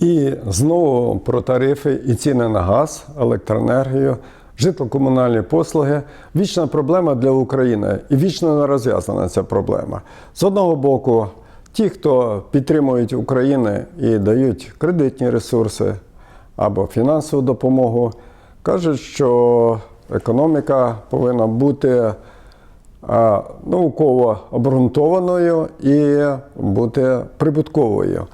І знову про тарифи і ціни на газ, електроенергію, житло-комунальні послуги вічна проблема для України і вічно не розв'язана ця проблема. З одного боку, ті, хто підтримують Україну і дають кредитні ресурси або фінансову допомогу, кажуть, що економіка повинна бути науково обґрунтованою і бути прибутковою.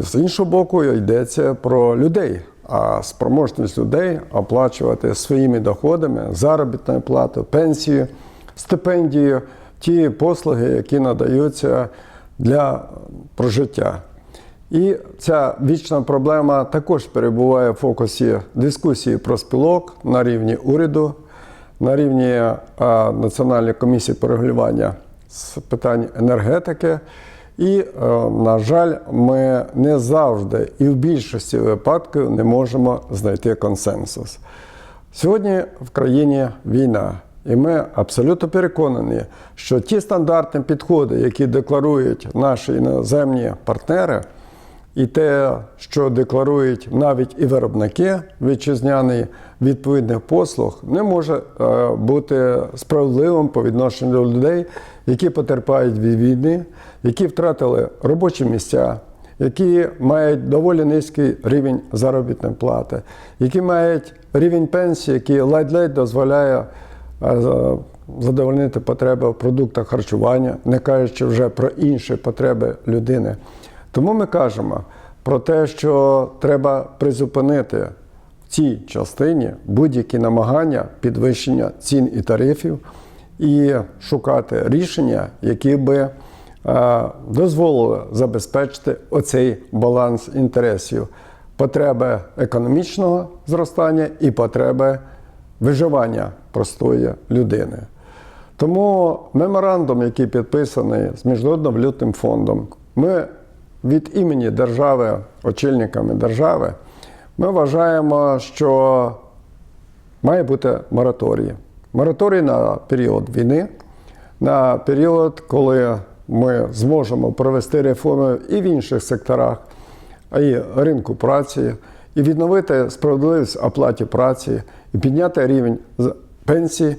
З іншого боку, йдеться про людей, а спроможність людей оплачувати своїми доходами заробітною платою, пенсію, стипендію, ті послуги, які надаються для прожиття. І ця вічна проблема також перебуває в фокусі дискусії про спілок на рівні уряду, на рівні Національної комісії по регулювання з питань енергетики. І, е, на жаль, ми не завжди і в більшості випадків не можемо знайти консенсус. Сьогодні в країні війна, і ми абсолютно переконані, що ті стандартні підходи, які декларують наші іноземні партнери, і те, що декларують навіть і виробники вітчизняні відповідних послуг, не може е, бути справедливим по відношенню до людей, які потерпають від війни, які втратили робочі місця, які мають доволі низький рівень заробітної плати, які мають рівень пенсії, який ледь-ледь дозволяє е, задовольнити потреби в продуктах харчування, не кажучи вже про інші потреби людини. Тому ми кажемо про те, що треба призупинити в цій частині будь-які намагання підвищення цін і тарифів і шукати рішення, які би е, дозволили забезпечити оцей баланс інтересів, потреби економічного зростання і потреби виживання простої людини. Тому меморандум, який підписаний з Міжнародним валютним фондом, ми від імені держави, очільниками держави, ми вважаємо, що має бути мораторій. Мораторій на період війни, на період, коли ми зможемо провести реформи і в інших секторах, і ринку праці, і відновити справедливість оплаті праці, і підняти рівень пенсії.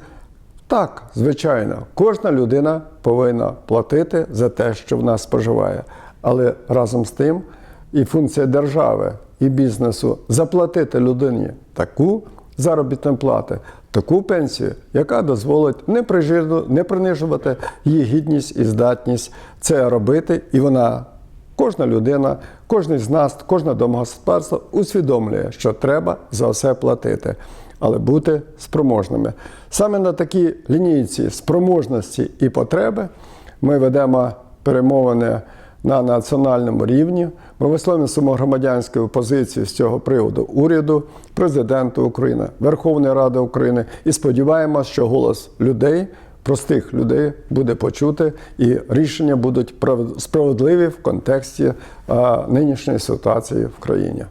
Так, звичайно, кожна людина повинна платити за те, що вона споживає. Але разом з тим і функція держави і бізнесу заплатити людині таку заробітну плату, таку пенсію, яка дозволить не прижирну- не принижувати її гідність і здатність це робити, і вона. Кожна людина, кожен з нас, кожне домогосподарство усвідомлює, що треба за все платити, але бути спроможними. Саме на такій лінійці спроможності і потреби ми ведемо перемовини на національному рівні. Ми висловлюємо громадянську позицію з цього приводу уряду, президенту України, Верховної Ради України і сподіваємося, що голос людей простих людей буде почути, і рішення будуть прав- справедливі в контексті нинішньої ситуації в країні.